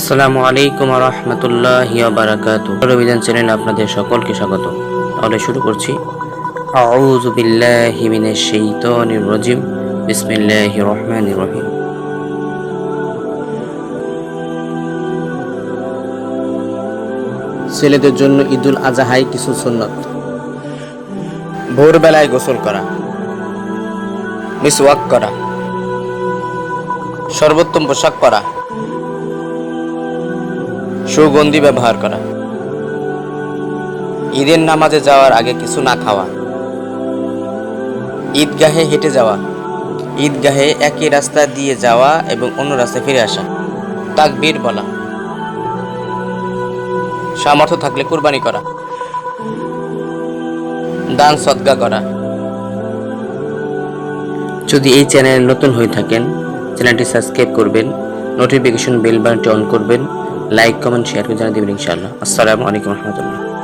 আসসালামু আলাইকুম রহমতুল্লাহ বারাকাত রবিদান চ্যানেল আপনাদের সকলকে স্বাগত। তাহলে শুরু করছি। আউযু বিল্লাহি মিনাশ শাইতানির রাজিম। বিসমিল্লাহির রহমানির রহিম। ছেলেদের জন্য ঈদুল আজহায় কিছু সুন্নত। ভোরবেলায় গোসল করা। মিসওয়াক করা। সর্বোত্তম পোশাক পরা। সুগন্ধি ব্যবহার করা। ঈদের নামাজে যাওয়ার আগে কিছু না খাওয়া। ঈদগাহে হেঁটে যাওয়া। ঈদগাহে একই রাস্তা দিয়ে যাওয়া এবং অন্য রাস্তায় ফিরে আসা। তাকবীর বলা। সামর্থ্য থাকলে কুরবানি করা। দান সদকা করা। যদি এই চ্যানেল নতুন হয়ে থাকেন, চ্যানেলটি সাবস্ক্রাইব করবেন, নোটিফিকেশন বেল বাটনটি অন করবেন লাইক কমেন্ট শেয়ার করে জানিয়ে দেবেন ইনশাআল্লাহ আসসালামু আলাইকুম রহমতুল্লাহ